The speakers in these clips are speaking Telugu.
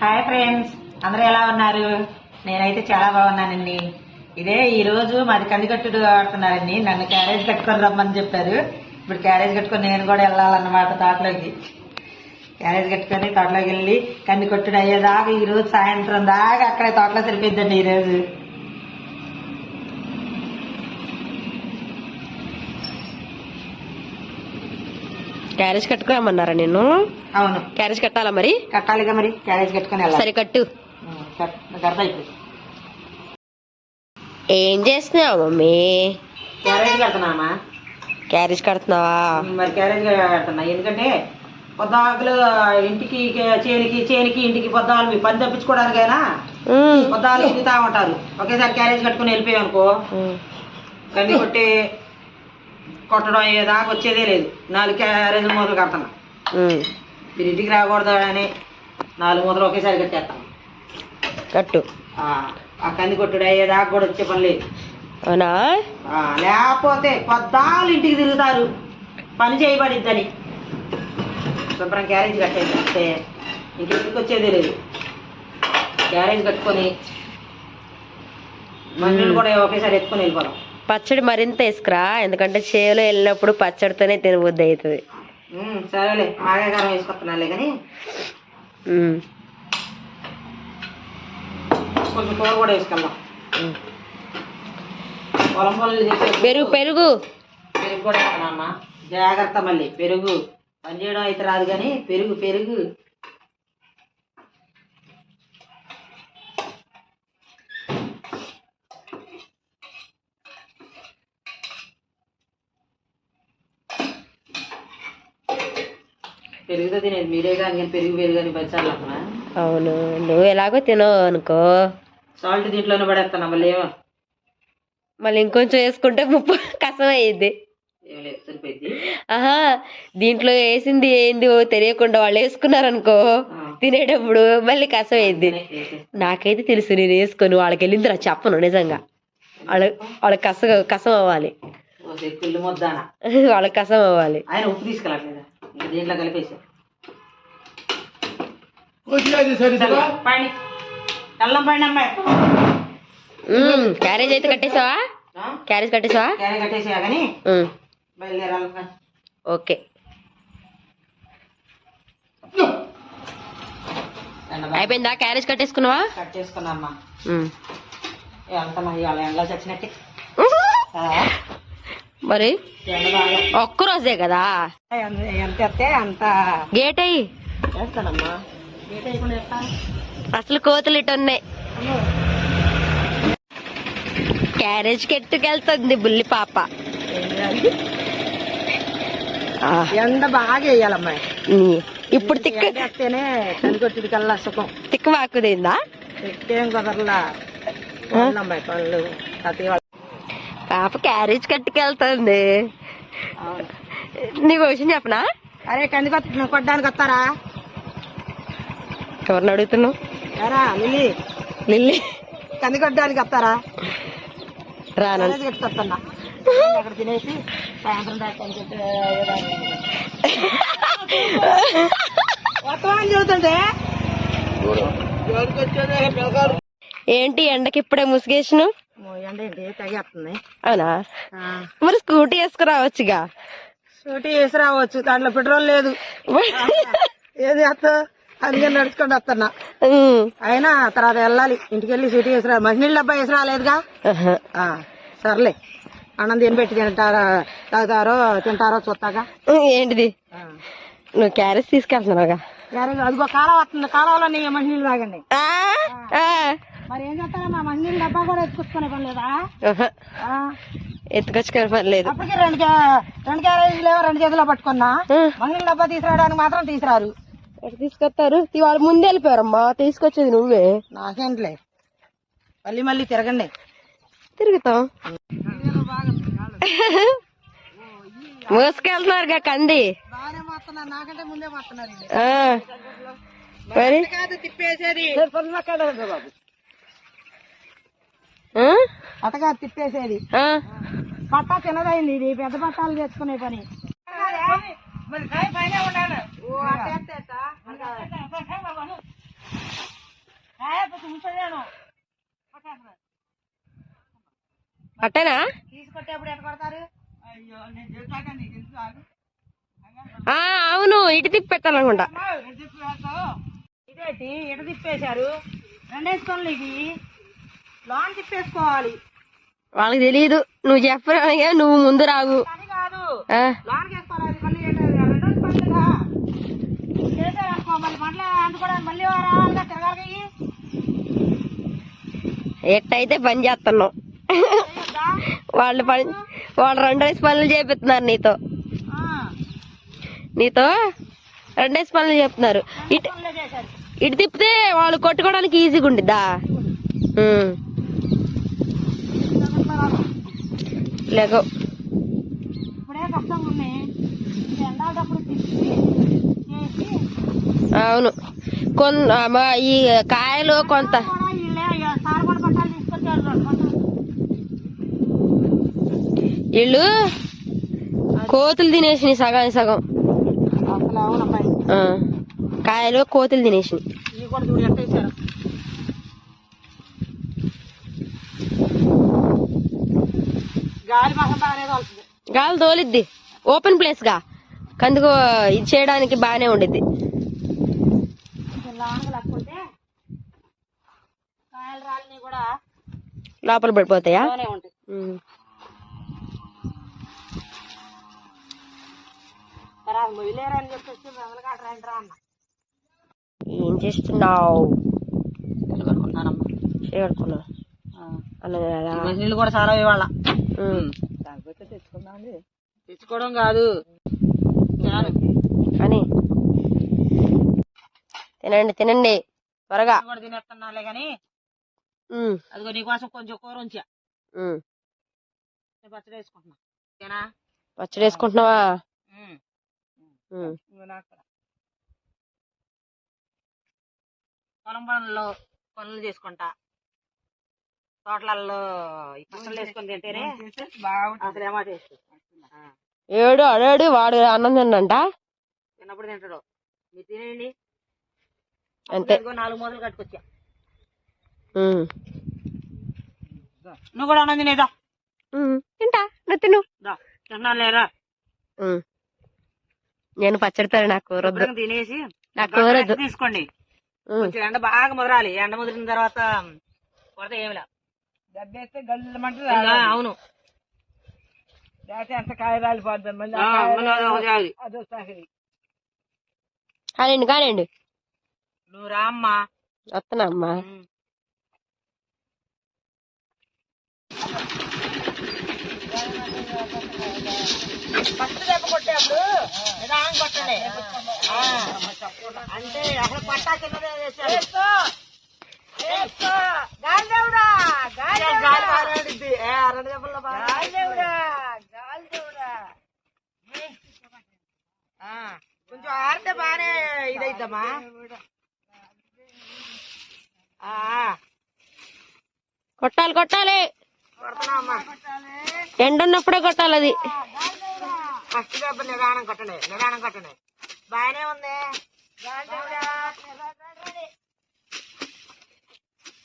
హాయ్ ఫ్రెండ్స్ అందరూ ఎలా ఉన్నారు? నేనైతే చాలా బాగున్నానండి. ఇదే ఈ రోజు మాది కందికట్టుడు ఆడుతున్నారండి. నన్ను క్యారేజ్ కట్టుకొని రమ్మని చెప్పారు. ఇప్పుడు క్యారేజ్ కట్టుకొని నేను కూడా వెళ్ళాలన్నమాట తోటలోకి. క్యారేజ్ కట్టుకొని తోటలోకి వెళ్ళి కంది కొట్టుడు అయ్యేదాకా ఈరోజు సాయంత్రం దాకా అక్కడే తోటలో సరిపోద్దండి ఈరోజు క్యారేజ్ కట్టుకురమ్మన్నారా నిన్ను? అవును. క్యారేజ్ కట్టాలా మరి? కట్టాలిగా మరి. క్యారేజ్ కట్టుకొని సరే కట్టు. ఏం చేస్తున్నావు మమ్మీ? క్యారేజ్ కడుతున్నామా? క్యారేజ్ కడుతున్నావా? మరి క్యారేజ్ కడుతున్నా. ఎందుకంటే పొద్దాకులు ఇంటికి చేనికి చేనికి ఇంటికి పొద్దాలు మీ పని తప్పించుకోవడానికైనా పొద్దాలు తిరుగుతా ఉంటారు. ఒకేసారి క్యారేజ్ కట్టుకుని వెళ్ళిపోయాం అనుకో. కన్నీ కొట్టి కొట్టడం అయ్యేదాకా వచ్చేదే లేదు. నాలుగు క్యారేజ్ మూతలు కడుతున్నా. ఉమ్, మీరు ఇంటికి రాకూడదు అని నాలుగు మూతలు ఒకేసారి కట్టేస్తాం కట్టు. ఆ, కంది కొట్టుడు అయ్యేదాకా కూడా వచ్చే పని లేదు. అవునా? లేకపోతే పొద్దాలు ఇంటికి తిరుగుతారు. పని చేయబడిద్దని. శుభ్రం క్యారేజ్ ఇంక ఇంటికి వచ్చేదే లేదు. క్యారేజ్ కట్టుకొని మందులు కూడా ఒకేసారి ఎత్తుకొని వెళ్ళిపోదాం. పచ్చడి మరింత వేసుకురా ఎందుకంటే చేలో వెళ్ళినప్పుడు పచ్చడితోనే తినబుద్ధి అవుతుంది. సరేలే వేసుకొస్తున్నాలే కానీ. కొంచెం కూర కూడా. పొలం పనులు పెరుగు పెరుగు. పెరుగు కూడా జాగ్రత్త మళ్ళీ పెరుగు. పని చేయడం అయితే రాదు కానీ పెరుగు పెరుగు. పెరుగుతో తినేది మీరే కానీ పెరుగు పెరుగు అవును నువ్వు ఎలాగో తినవు అనుకో. సాల్ట్ దీంట్లోనే పడేస్తాను మళ్ళీ ఏమో మళ్ళీ ఇంకొంచెం వేసుకుంటే ముప్పు కష్టం అయ్యిద్ది. ఆహా దీంట్లో వేసింది ఏంది తెలియకుండా వాళ్ళు వేసుకున్నారనుకో తినేటప్పుడు మళ్ళీ కష్టం అయ్యిద్ది. నాకైతే తెలుసు నేను వేసుకొని వాళ్ళకి వెళ్ళింది రా చెప్పను నిజంగా. వాళ్ళ వాళ్ళకి కసం కసం అవ్వాలి. వాళ్ళకి కసం అవ్వాలి. ఆయన ఉప్పు దీంట్లో కలిపేసా పైన. అల్లం పైన అమ్మాయి ఉమ్, క్యారేజ్ అయితే కట్టేసావా? ఆ? క్యారేజ్ కట్టేసావా? కానీ? బయలుదేరాలి. ఓకే. అయిపోయిందా? క్యారేజ్ కట్టేసుకున్నావా? కట్ చేసుకున్నామ్మా ఉమ్. వెళ్తామా ఇవాళ ఎండలో చచ్చినట్టే. ఆ, మరి? ఒక్క రోజే కదా? ఎంత- ఎంత అంత. గేట్ అయ్యి. అసలు కోతులు ఇటు ఉన్నాయి. క్యారేజ్ కెట్టుకెళ్తుంది బుల్లి పాప. ఎండ బాగా వేయాలమ్మా. ఇప్పుడు తిక్క కనికొట్టుడి కల్లా సుఖం. తిక్క వాకుదిందా? ఎట్టేం కుదరలా. పనులు పాప క్యారేజ్ కట్టుకెళ్తుంది. నీకు విషయం చెప్పనా? అరే కంది కొట్ట కొట్టడానికి వస్తారా? ఎవరిని అడుగుతున్నావు? లిల్లీ. లిల్లీ. కంది కొట్టడానికి వస్తారా? రాను అక్కడ తినేసి సాయంత్రం వస్తామని పిల్లగాడు ఏంటి ఎండకి ఇప్పుడే ముసుగేసిన ఎండ ఏంటి తగేస్తుంది అవునా? మరి స్కూటీ వేసుకురావచ్చుగా? స్కూటీ వేసి రావచ్చు దాంట్లో పెట్రోల్ లేదు. ఏది చేస్తావు అందుకని నడుచుకొని వస్తున్నా. అయినా తర్వాత వెళ్ళాలి ఇంటికి వెళ్ళి స్కూటీ వేసి రా మంచినీళ్ళ డబ్బా వేసి రాలేదుగా సర్లే. అన్నం తిని పెట్టి తింటారా తాగుతారో తింటారో చూస్తాగా. ఏంటిది? నువ్వు క్యారెట్ తీసుకెళ్తున్నావుగా? క్యారేజ్ అదిగో కాలువ వస్తుంది కాలువలో నీ మంచినీళ్ళు తాగండి. మరి ఏం చేస్తారా మా మంచినీళ్ళ డబ్బా కూడా ఎత్తుకొచ్చుకునే పని లేదా? ఆహా. ఆ, ఎత్తుకొచ్చుకొని పని లేదు. అప్పటికి రెండు క్యా- రెండు క్యారేజీలు ఏమో రెండు చేతిలో పట్టుకున్నా. డబ్బా తీసుకురావడానికి మాత్రం తీసుకొస్తారు వాళ్ళు ముందే వెళ్ళిపోయారమ్మా. తీసుకొచ్చేది నువ్వే. నాకేంట్లే. మళ్ళీ మళ్ళీ తిరగండి. తిరుగుతాం. మోసుకెళ్తున్నారుగా కంది. మరి? కాదు తిప్పేసేది. అటగా తిప్పేసేది ఆ. పట్టా తినదైంది ఇది పెద్ద పట్టాలు తెచ్చుకునే పని. అట్టనా తీసుకొట్టేప్పుడు కొడతారు. ఆ అవును ఇటు తిప్పి వేస్తావు? ఇదేంటి? ఎట తిప్పేశారు. రెండేసుకోండి ఇవి లోన్ తిప్పేసుకోవాలి వాళ్ళకి తెలియదు నువ్వు చెప్పరా నువ్వు ముందు రావు లోన్ వేసుకోవాలి మళ్ళీ పండుగ మళ్ళీ మళ్ళీ అందుకోవడానికి మళ్ళీ. ఎట్టయితే పని చేస్తున్నావు? వాళ్ళు పని వాళ్ళు రెండేసి పనులు చేపిస్తున్నారు నీతో. నీతో రెండేసి పనులు చెప్తున్నారు ఇటు ఇటు తిప్పితే వాళ్ళు కొట్టుకోవడానికి ఈజీగా ఉండిద్దా ఉమ్. లేక ఇప్పుడే కష్టంగా ఉన్నాయి ఇది ఎండాటప్పుడు తిప్పి చేసి అవును. కొన్ ఈ కాయలు కొంత వీళ్ళే కోతులు తినేసినాయి సగం. సగం కాయలు కోతులు తినేసినాయి ఇవి కూడా చూడు ఎట్ట వేశారు గాలి మసం బాగానే తోలుతుంది గాలి తోలిద్ది. ఓపెన్ ప్లేస్గా. కందుకు ఇది చేయడానికి బాగానే ఉండిద్ది. లోపల పడిపోతాయా? ఏం చేస్తున్నావు? నీళ్ళు కూడా చాలా ఇవాళ. కాకపోతే తెచ్చుకుందాం తెచ్చుకోవడం కాదు. అని తినండి తినండి. త్వరగా. కూడా తినేస్తున్నాలే కానీ. ఉమ్, అదిగో నీకోసం కొంచెం కూర ఉంచా. పచ్చడి వేసుకుంటున్నా. ఓకేనా? పచ్చడి వేసుకుంటున్నావా. పొలం పనుల్లో పనులు చేసుకుంటా. తోటలలో పచ్చళ్ళు వేసుకొని తింటేనే అసలు ఏమా టేస్ట్ ఏడు అడాడు వాడు అన్నం తిన్నంట. తిన్నప్పుడు తింటాడు. మీరు తినేయండి అంతే. నాలుగు మూతలు కట్టుకొచ్చా. నువ్వు కూడా అన్నం తినేదా. తింటా. నువ్వు తిను. తిన్నా లేరా. నేను పచ్చడితాను నాకు శుభ్రంగా తినేసి నాకు. రెస్ట్ తీసుకోండి. ఎండ బాగా ముదరాలి. ఎండ ముదిరిన తర్వాత కొడితే ఏమిలా ఇంకా అవును. ఎంత కాయ రాలిపోద్ది మళ్ళీ అది వస్తాయి. కానివ్వండి కానివ్వండి. నువ్వు రామ్మా వస్తున్నా అమ్మా. ఉమ్. ఫస్ట్ దెబ్బ కొట్టేప్పుడు నిదానం కొట్టండి ఆ. అంటే అసలు పట్టా కిందనే వేసారు. కొంచెం ఆరితే బాగానే ఇదైద్దమ్మా. ఆ, కొట్టాలి కొట్టాలి. ఎండ ఉన్నప్పుడే కొట్టాలి అది ఫస్ట్ దెబ్బ నిదానం కొట్టండి నిదానం కొట్టండి. బాగానే ఉంది.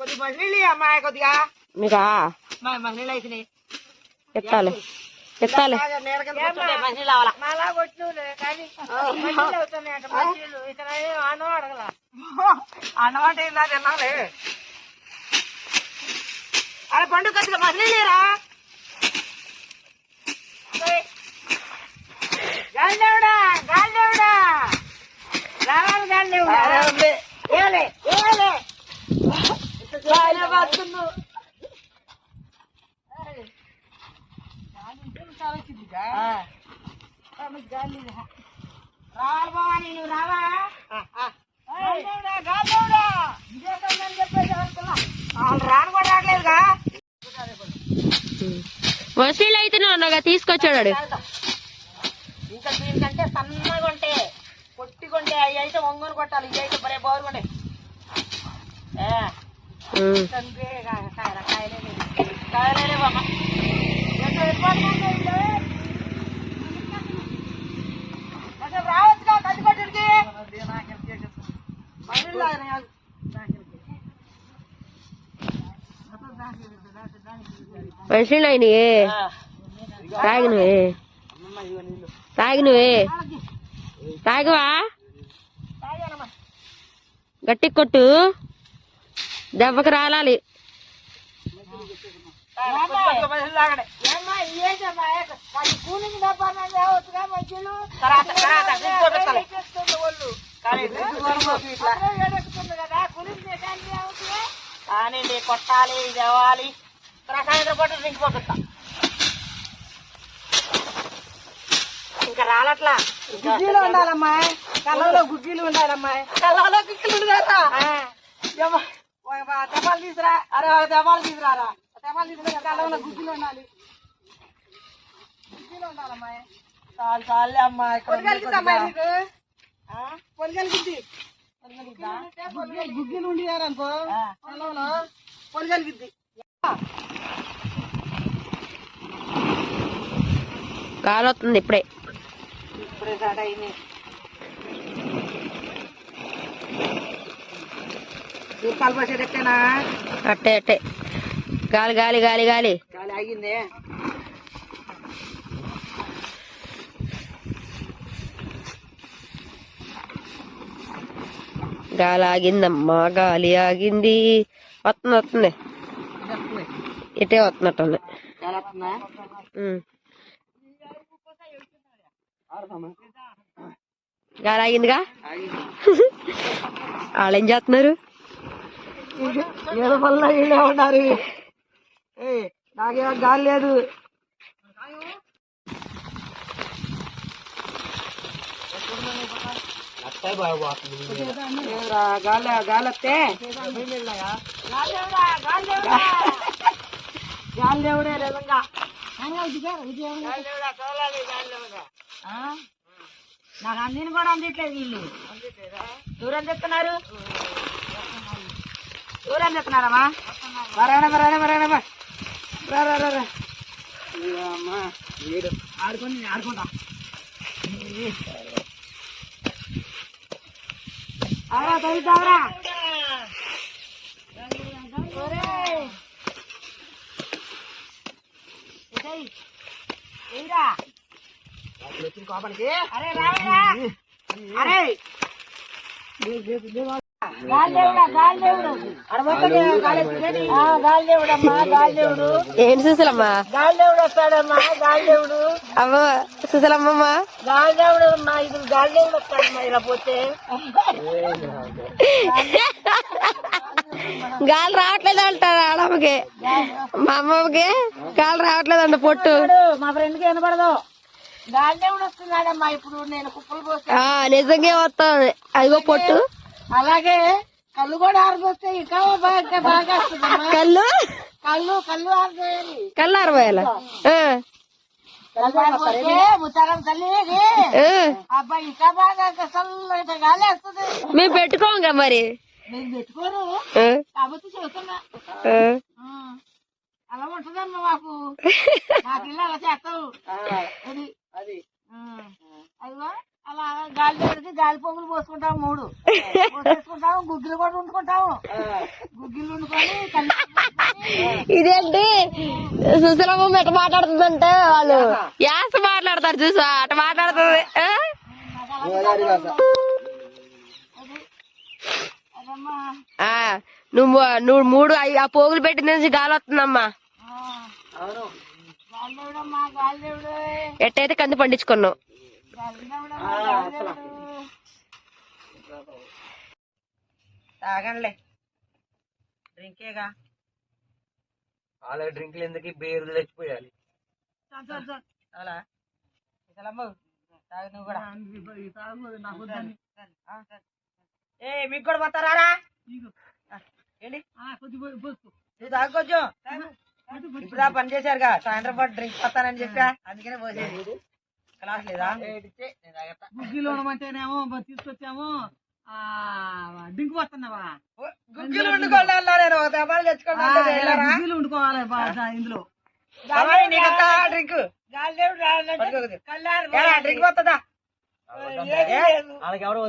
కొద్ది మహిళలు అమ్మాయి కొద్దిగా. మీకా? మా మహిళలు అయిపోయినాయి ఎత్తాలి. ఎత్తాలి. అన్నమాట ఏందా తిన్నాలే అలా పండు కొద్దిగా మహిళలు లేరా? గాలిదేవుడా గాలిదేవుడా. రావాలి గాలిదేవుడా. ఏలే ఏలే. బాగానే బతుకున్నావు. రావాలి రావా రావట్లేదుగా వసీలు అయితే అన్నగా తీసుకొచ్చాడు ఇంకా దీనికంటే సన్నగా ఉంటే పొట్టిగుంటే అవి అయితే ఒంగోలు కొట్టాలి ఇవి అయితే బాగుండే ఉమ్. తండ్రి కాయల కాయలే కాయలే బామ్మ ఎంత విపరీతంగా ఉందో. అసలు రావచ్చుగా కందిపట్టుడికి మహిళలు ఆయన కాదు. మనుషులు అయినవే తాగినవే తాగినవే తాగవా గట్టి కొట్టు దెబ్బకి రాలాలి. కానీ కొట్టాలి తేవాలి తర్వాత సాయంత్రం పూట డ్రింక్ పంపిస్తా ఇంకా రాలట్లా గుగ్గీలు ఉండాలమ్మా కళ్ళలో గుగ్గీలు ఉండాలమ్మా కళ్ళలో కిక్కులు ఉండాలా దెబ్బలు తీసురా. అరే దెబ్బలు తీసురారా? దెబ్బలు తీసుకురా కళ్ళలో గుగ్గీలు ఉండాలి. గుగ్గీలు ఉండాలమ్మా. చాలు చాలు అమ్మా పొలిగలిగింది గుగ్గీలు ఉండినారనుకో కళ్ళలో పొలిగలిగింది గాలి వస్తుంది ఇప్పుడే. ఇప్పుడే స్టార్ట్ అయింది. అట్టే అట్టే. గాలి గాలి గాలి గాలి. గాలి ఆగిందే. గాలి ఆగిందమ్మా గాలి ఆగింది. వస్తుంది వస్తుంది. ఇటే వస్తున్నట్టుంది గాలి ఆగిందిగా? ఆగింది. వాళ్ళు ఏం చేస్తున్నారు? ఏదో వల్ల వీళ్ళే ఉన్నారు. ఏ నాకేమో గాలి లేదు. గాలి గాలి దేవుడే నిజంగా. నాకు అందిని కూడా అందట్లేదు వీళ్ళు. దూరం చెప్తున్నారు దూరం రా రా రా రా అమ్మా. వీడు ఆడుకొని నేను ఆడుకుంటా. అవరా తగ్గుతావరా అరే రావరా అరే. ఏంటి సుశలమ్మా? గాలిదేవుడు వస్తాడమ్మా గాలిదేవుడు. అవ్వ సుశలమ్మమ్మ? గాలిదేవుడు అమ్మా ఇది గాలిదేవుడు వస్తాడమ్మా ఇలా పోతే. గాలి రావట్లేదు అంటారు ఆడమ్మకి? మా అమ్మమ్మకి గాలి రావట్లేదు అంట పొట్టు. మా ఫ్రెండ్కి వినపడదు. గాలిదేవుడు వస్తున్నాడమ్మా ఇప్పుడు నేను కుప్పలు పోస్తే ఆ నిజంగా వస్తుంది అదిగో పొట్టు. అలాగే కళ్ళు కూడా ఆరిపోతే ఇంకా బాగా బాగా వస్తుందమ్మా. కళ్ళు? కళ్ళు కళ్ళు ఆరిపోయాలి కళ్ళు తల్లికి అబ్బాయి ఇంకా బాగా గాలి వస్తుంది. మేము పెట్టుకోంగా మరి. నేను పెట్టుకోను. కాబట్టి. ఆ, అలా ఉంటదమ్మా మాకు. మాకు ఇల్లు అలా చేస్తావు. అది. అదిగో. అలా గాలి పెడితే గాలి పొంగులు పోసుకుంటాం మూడు. పోసేసుకుంటాము గుగ్గిలు కూడా వండుకుంటాము గుగ్గిలు వండుకొని ఇదేంటి? సుశలమ్మ ఎట్ట మాట్లాడుతుందంటే వాళ్ళు? యాస. మాట్లాడతారు చూసా అట మాట్లాడుతుంది. నువ్వు నువ్వు మూడు ఐ- ఆ పోగులు పెట్టిన నుంచి గాలి వస్తుందమ్మా. ఎట్టయితే కంది పండించుకున్నావు. తాగండిలే. డ్రింకేగా? వాళ్ళ డ్రింక్లు ఎందుకు బీర్లు తెచ్చిపోయాలి. అలా ఇసలమ్మ తాగు నువ్వు కూడా. ఏ మీకు కూడా పోతారా ఏంటి? తాగు కొంచెం. ఇప్పుడు పని చేశారుగా. సాయంత్రం పాటు డ్రింక్ వస్తానని చెప్పా. అందుకనే పోసేది. క్లాస్ లేదా. గుగ్గిలు ఉండమంటేనేమో తీసుకొచ్చాము. డింకు నేను ఒక దెబ్బలు వండుకోవాలి ఇందులో. డ్రింక్. డ్రింక్ వస్తుందా ఎవరు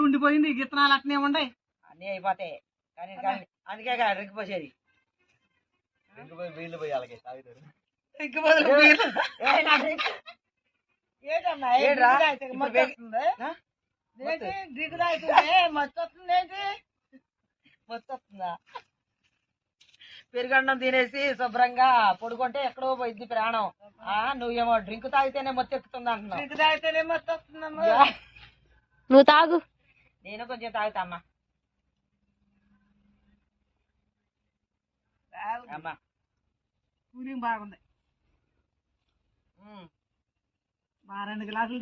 ఉండిపోయింది గిత్తనాలు అట్నే ఉన్నాయి. అన్నీ అయిపోతాయి. కానీ కానీ అందుకే డ్రింక్ పోసేది. పోయి వీళ్ళు పోయి అలాగే తాగుతారు. బదులు మత్తు వస్తుంది? ఏంటి? మత్తు వస్తుంది పెరుగన్నం తినేసి శుభ్రంగా పడుకుంటే ఎక్కడో పోయింది ప్రాణం. ఆ నువ్వేమో డ్రింక్ తాగితేనే మొత్తం ఎక్కుతుంది అంటున్నావు. డ్రింక్ తాగితేనే మత్తు వస్తుందమ్మా. నువ్వు తాగు. నేను కొంచెం తాగుతామ్మా అమ్మా. కూలింగ్ బాగుంది. మా రెండు గ్లాసులు